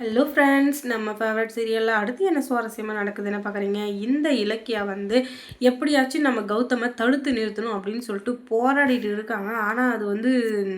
Hello friends நம்ம favourite சீரியலில் அடுத்து என்ன சுவாரஸ்யமாக நடக்குதுன்னு பார்க்குறீங்க இந்த இலக்கியா வந்து எப்படியாச்சும் நம்ம கௌதமை தடுத்து நிறுத்தணும் அப்படின்னு சொல்லிட்டு போராடிட்டு இருக்காங்க. ஆனால் அது வந்து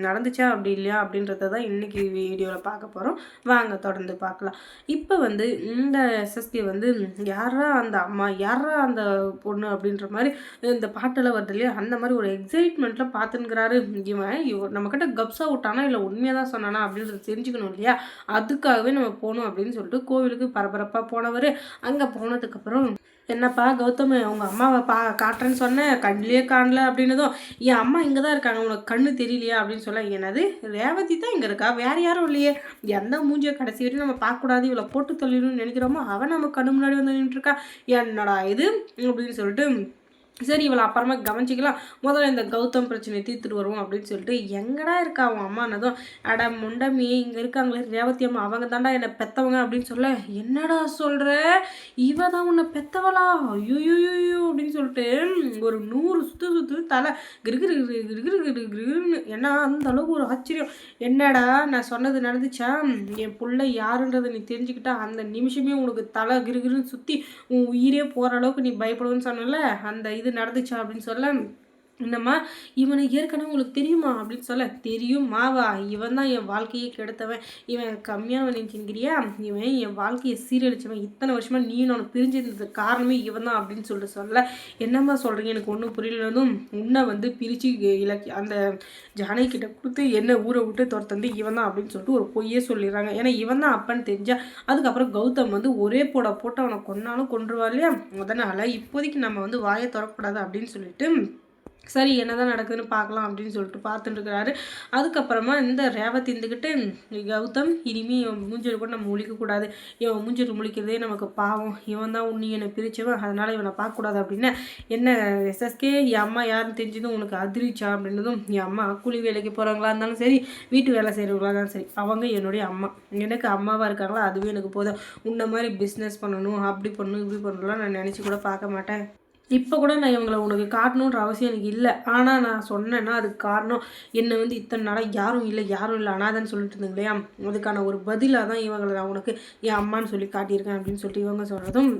நடந்துச்சா அப்படி இல்லையா அப்படின்றத தான் இன்றைக்கி வீடியோவில் பார்க்க போகிறோம் வாங்க தொடர்ந்து பார்க்கலாம். இப்போ வந்து இந்த எஸ்எஸ்கே வந்து யாரா அந்த அம்மா யாரா அந்த பொண்ணு அப்படின்ற மாதிரி இந்த பாட்டெல்லாம் வருது இல்லையா? அந்த மாதிரி ஒரு எக்ஸைட்மெண்ட்டில் பார்த்துங்கிறாரு இவன் இவன் நம்மக்கிட்ட கப்ஸாக விட்டானா இல்லை உண்மையாக தான் சொன்னானா அப்படின்றத தெரிஞ்சுக்கணும் இல்லையா? அதுக்காகவே நம்ம போகணும் அப்படின்னு சொல்லிட்டு கோவிலுக்கு பரபரப்பாக போனவர். அங்கே போனதுக்கப்புறம் என்னப்பா கௌதம் உங்கள் அம்மாவை பா காட்டுறேன்னு சொன்னேன் கண்ணிலே காணல அப்படின்னதும் என் அம்மா இங்கே தான் இருக்காங்க உனக்கு கண்ணு தெரியலையா? அப்படின்னு சொல்ல என்னது ரேவதி தான் இங்கே இருக்கா? வேறு யாரும் இல்லையே. எந்த மூஞ்சியை கடைசி வரையும் நம்ம பார்க்கக்கூடாது. இவளை போட்டு தள்ளிடணும்னு நினைக்கிறோமோ அவன் நம்ம கண்ணு முன்னாடி வந்து நின்றுருக்கா என்னடா இது? அப்படின்னு சொல்லிட்டு சரி இவளை அப்புறமா கவனிச்சிக்கலாம். முதல்ல இந்த கௌதம் பிரச்சனையை தீர்த்துட்டு வருவோம் அப்படின்னு சொல்லிட்டு எங்கடா இருக்கா அவன் அம்மானதும் அட முண்டமி இங்கே இருக்காங்களே ரேவதி அம்மா அவங்க தாண்டா என்னை பெத்தவங்க அப்படின்னு சொல்ல என்னடா சொல்கிற இவ தான் உன்னை பெத்தவளா? ஐயோயோயோ அப்படின்னு சொல்லிட்டு ஒரு நூறு சுத்து சுத்து தலை கிருகிரு கிரு கிரு கிருன்னு ஏன்னா அந்த அளவுக்கு ஒரு ஆச்சரியம்? என்னடா நான் சொன்னது நடந்துச்சா? என் பிள்ளை யாருன்றதை நீ தெரிஞ்சுக்கிட்டா அந்த நிமிஷமே உனக்கு தலை கிருகிருன்னு சுற்றி உன் உயிரே போகிற அளவுக்கு நீ பயப்படுவேன்னு சொன்னல அந்த இது நடந்துச்சா அப்படின்னு சொல்ல என்னம்மா இவனை ஏற்கனவே உங்களுக்கு தெரியுமா அப்படின்னு சொல்ல தெரியும் மாவா இவன் தான் என் வாழ்க்கையை கெடுத்தவன். இவன் கம்மியாக நினைக்கிறியா? இவன் என் வாழ்க்கையை சீரழிச்சவன். இத்தனை வருஷமாக நீ நான் பிரிஞ்சிருந்தது காரணமே இவன் தான் அப்படின்னு சொல்லிட்டு சொல்ல. என்னம்மா சொல்கிறீங்க எனக்கு ஒன்றும் புரியலதும் உன்னை வந்து பிரித்து இலக்கி அந்த ஜானை கிட்ட கொடுத்து என்ன ஊரை விட்டு துரத்தந்து இவன் தான் அப்படின்னு சொல்லிட்டு ஒரு பொய்யே சொல்லிடுறாங்க. ஏன்னா இவன் தான் அப்பன்னு தெரிஞ்சா அதுக்கப்புறம் கௌதம் வந்து ஒரே போட போட்டு அவனை கொன்னாலும் கொன்றுவா இல்லையா? அதனால் இப்போதைக்கு நம்ம வந்து வாயை திறக்கக்கூடாது அப்படின்னு சொல்லிட்டு சரி என்னதான் நடக்குதுன்னு பார்க்கலாம் அப்படின்னு சொல்லிட்டு பார்த்துட்டு இருக்கிறாரு அதுக்கப்புறமா இந்த ரேவதி இருந்துக்கிட்டு கௌதம் இனிமே இவன் மூஞ்சல் கூட நம்ம முழிக்கக்கூடாது இவன் மூஞ்சல் முழிக்கிறதே நமக்கு பாவம். இவன் தான் உன்னி என்னை பிரித்தவன் அதனால் இவனை பார்க்கக்கூடாது அப்படின்னு. என்ன எஸ்எஸ்கே என் அம்மா யாருன்னு தெரிஞ்சதும் உனக்கு அதிர்ச்சா அப்படின்றதும் என் அம்மா கூலி வேலைக்கு போகிறவங்களா இருந்தாலும் சரி வீட்டு வேலை செய்கிறவங்களா இருந்தாலும் சரி அவங்க என்னுடைய அம்மா. எனக்கு அம்மாவாக இருக்காங்களா அதுவே எனக்கு போதும். உன்ன மாதிரி பிஸ்னஸ் பண்ணணும் அப்படி பண்ணணும் இப்படி பண்ணணும்லாம் நான் நினச்சி கூட பார்க்க மாட்டேன். இப்போ கூட நான் இவங்களை உனக்கு காட்டணுன்ற அவசியம் எனக்கு இல்லை. ஆனால் நான் சொன்னேன்னா அதுக்கு காரணம் என்னை வந்து இத்தனை நாளாக யாரும் இல்லை யாரும் இல்லை அனாதன்னு சொல்லிட்டு இருந்தீங்க இல்லையா அதுக்கான ஒரு பதிலாக தான் இவங்களை நான் உனக்கு என் அம்மான்னு சொல்லி காட்டியிருக்கேன் அப்படின்னு சொல்லிட்டு இவங்க சொல்கிறதும்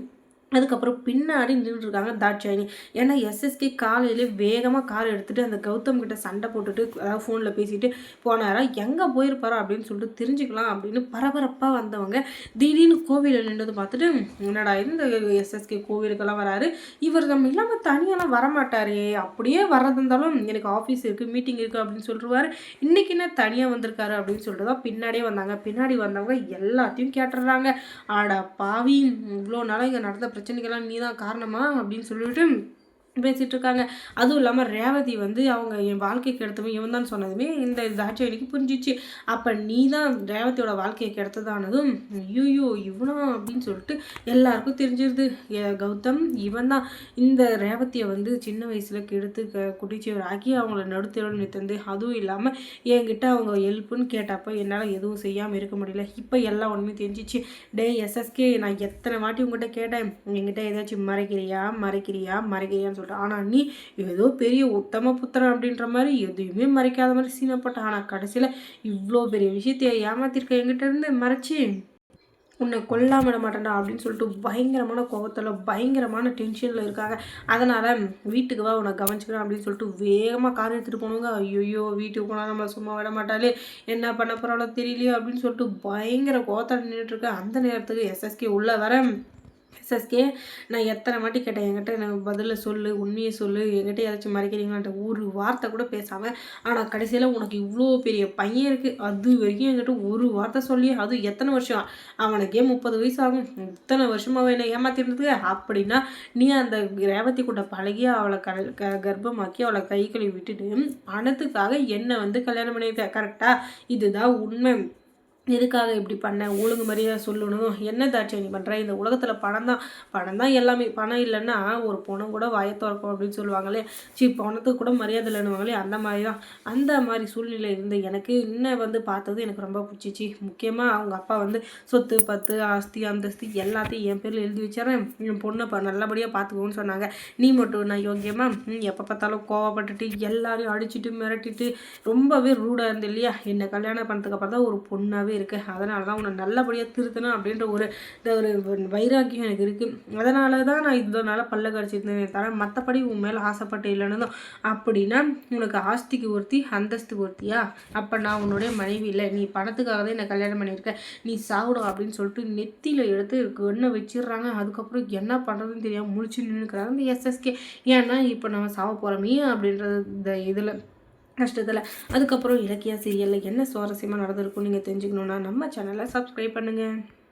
அதுக்கப்புறம் பின்னாடி நின்றுருக்காங்க தாட்சாயினி ஏன்னா எஸ்எஸ்கே காலையிலே வேகமாக கார் எடுத்துகிட்டு அந்த கௌதம் கிட்ட சண்டை போட்டுட்டு அதாவது ஃபோனில் பேசிட்டு போனாரா? எங்கே போயிருப்பாரா? அப்படின்னு சொல்லிட்டு தெரிஞ்சுக்கலாம் அப்படின்னு பரபரப்பாக வந்தவங்க திடீர்னு கோவிலில் நின்றது பார்த்துட்டு என்னடா இந்த எஸ்எஸ்கே கோவிலுக்கெல்லாம் வராரு? இவர் நம்ம இல்லாமல் தனியெல்லாம் வரமாட்டாரே. அப்படியே வர்றதுந்தாலும் எனக்கு ஆஃபீஸ் இருக்குது மீட்டிங் இருக்குது அப்படின்னு சொல்லிடுவார் இன்றைக்கி என்ன தனியாக வந்திருக்காரு? அப்படின்னு சொல்லிட்டு தான் பின்னாடியே வந்தாங்க. பின்னாடி வந்தவங்க எல்லாத்தையும் கேட்டுடுறாங்க. ஆடா பாவி இவ்வளோ நாளாக இங்கே நடந்த பிரச்சனைக்கெல்லாம் நீ தான் காரணமா அப்படின்னு சொல்லிட்டு பேசிகிட்டு இருக்காங்க அதுவும் இல்லாமல் ரேவதி வந்து அவங்க என் வாழ்க்கைக்கு கெடுத்தவன் இவன் தான் சொன்னதுமே இந்த தாட்சியடிக்கு புரிஞ்சிச்சு. அப்போ நீ தான் ரேவதியோட வாழ்க்கையை கெடுத்ததானதும் ஐயோ இவனா அப்படின்னு சொல்லிட்டு எல்லாருக்கும் தெரிஞ்சிருது. கௌதம் இவன் தான். இந்த ரேவதியை வந்து சின்ன வயசில் கெடுத்து க குடிச்சவர் ஆக்கி அவங்கள நடுத்தரோடு நிறுத்தந்து அதுவும் இல்லாமல் என்கிட்ட அவங்க ஹெல்ப்புன்னு கேட்டப்போ என்னால் எதுவும் செய்யாமல் இருக்க முடியல. இப்போ எல்லா ஒன்றுமே தெரிஞ்சிச்சு. டே எஸ்எஸ்கே நான் எத்தனை வாட்டி உங்கள்கிட்ட கேட்டேன்? என்கிட்ட ஏதாச்சும் மறைக்கிறியா? மறைக்கிறியா? மறைக்கிறியான்னு சொல்லிட்டு ஆனால் நீ ஏதோ பெரிய உத்தம புத்திரன் அப்படின்ற மாதிரி எதுவுமே மறைக்காத மாதிரி சீனப்பட்ட ஆனால் கடைசியில் இவ்வளோ பெரிய விஷயத்தையே ஏமாத்திருக்க எங்கிட்டேருந்து மறைச்சி? உன்னை கொல்லாம விட மாட்டேன்டா அப்படின்னு சொல்லிட்டு பயங்கரமான கோபத்தில் பயங்கரமான டென்ஷனில் இருக்காங்க. அதனால் வீட்டுக்கு வா உன்னை கவனிச்சுக்கிறேன் அப்படின்னு சொல்லிட்டு வேகமாக கார் எடுத்துகிட்டு போனவங்க ஐயோ வீட்டுக்கு போனால் நம்ம சும்மா விட மாட்டாலே என்ன பண்ண போகிறாளோ தெரியலையோ அப்படின்னு சொல்லிட்டு பயங்கர கோபத்தில் நின்றுட்டுருக்கேன் அந்த நேரத்துக்கு எஸ்எஸ்கே உள்ளே வர எஸ்எஸ்கே நான் எத்தனை வாட்டி கேட்டேன் என்கிட்ட எனக்கு பதில சொல்லு உண்மையை சொல்லு என்கிட்ட ஏதாச்சும் மறைக்கிறீங்களான்ட்டு ஒரு வார்த்தை கூட பேசாமல் ஆனால் கடைசியில் உனக்கு இவ்வளோ பெரிய பையன் இருக்குது அது வரைக்கும் என்கிட்ட ஒரு வார்த்தை சொல்லி அது எத்தனை வருஷம்? அவனுக்கே முப்பது வயசு ஆகும் இத்தனை வருஷமாக என்னை ஏமாத்திருந்தது அப்படின்னா நீ அந்த ரேவதி கூட பழகி அவளை க கர்ப்பமாக்கி அவளை கை கழுவி விட்டுட்டு பணத்துக்காக என்னை வந்து கல்யாணம் பண்ணியிருக்க கரெக்டாக இதுதான் உண்மை. எதுக்காக இப்படி பண்ண? ஒழுங்கு மரியாதை சொல்லணும். என்ன தாட்சி நீ பண்ணுற இந்த உலகத்தில் பணம் தான். பணம் தான் எல்லாமே. பணம் இல்லைன்னா ஒரு பணம் கூட வாயை திறக்கும் அப்படின்னு சொல்லுவாங்களே. சி பணத்துக்கு கூட மரியாதை இல்லைன்னுவாங்களே. அந்த மாதிரி தான் அந்த மாதிரி சூழ்நிலை இருந்து எனக்கு இன்னும் வந்து பார்த்தது எனக்கு ரொம்ப பிடிச்சிச்சு முக்கியமாக அவங்க அப்பா வந்து சொத்து பத்து ஆஸ்தி அந்தஸ்தி எல்லாத்தையும் என் பேரில் எழுதி வச்சாரன் என் பொண்ணை ப நல்லபடியாக பார்த்துக்கோன்னு சொன்னாங்க. நீ மட்டும் நான் யோக்கியமாக எப்போ பார்த்தாலும் கோவப்பட்டுட்டு எல்லாரையும் அடிச்சுட்டு மிரட்டிட்டு ரொம்பவே ரூடாக இருந்து இல்லையா? என்னை கல்யாணம் பண்ணதுக்கு அப்புறம் தான் ஒரு பொண்ணாகவே நல்லாவே இருக்குது அதனால தான் உன்னை நல்லபடியாக திருத்தணும் அப்படின்ற ஒரு இந்த ஒரு வைராக்கியம் எனக்கு இருக்குது அதனால தான் நான் இதனால பல்ல கடிச்சிருந்தேன் தவிர மற்றபடி உன் மேலே ஆசைப்பட்டு இல்லைன்னு அப்படின்னா உனக்கு ஆஸ்திக்கு ஒருத்தி அந்தஸ்துக்கு ஒருத்தியா? அப்போ நான் உன்னுடைய மனைவி இல்லை. நீ பணத்துக்காக தான் என்னை கல்யாணம் பண்ணியிருக்க. நீ சாகுடும் அப்படின்னு சொல்லிட்டு நெத்தியில் எடுத்து எண்ணெய் வச்சிடுறாங்க. அதுக்கப்புறம் என்ன பண்ணுறதுன்னு தெரியாமல் முழிச்சு நின்றுக்கிறாங்க இந்த எஸ்எஸ்கே ஏன்னா இப்போ நம்ம சாவ போகிறோமே அப்படின்றது இந்த இதில் கஷ்டத்தில். அதுக்கப்புறம் இலக்கிய சீரியலில் என்ன சுவாரஸ்யமாக நடந்திருக்கும் நீங்கள் தெரிஞ்சுக்கணுன்னா நம்ம சேனலை சப்ஸ்கிரைப் பண்ணுங்கள்